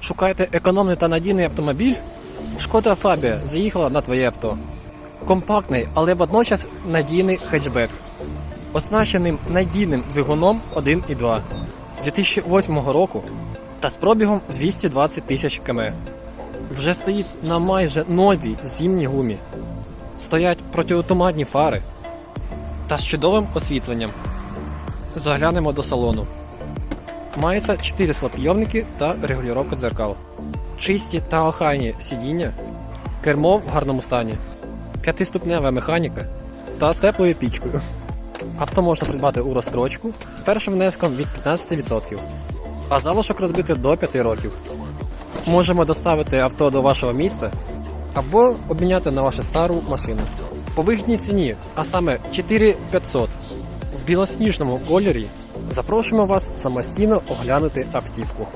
Шукаєте економний та надійний автомобіль? Шкода Фабія заїхала на твоє авто. Компактний, але водночас надійний хетчбек. Оснащеним надійним двигуном 1.2 2008 року та з пробігом 220 тисяч км. Вже стоїть на майже новій зимній гумі. Стоять протиавтоматні фари та з чудовим освітленням. Заглянемо до салону. Мається 4 склопідйомники та регулювання дзеркал. Чисті та охайні сидіння, кермо в гарному стані, п'ятиступнева механіка та з теплою пічкою. Авто можна придбати у розстрочку з першим внеском від 15%, а залишок розбити до 5 років. Можемо доставити авто до вашого міста або обміняти на вашу стару машину. По вигідній ціні, а саме 4500 в білосніжному кольорі, запрошуємо вас самостійно оглянути автівку.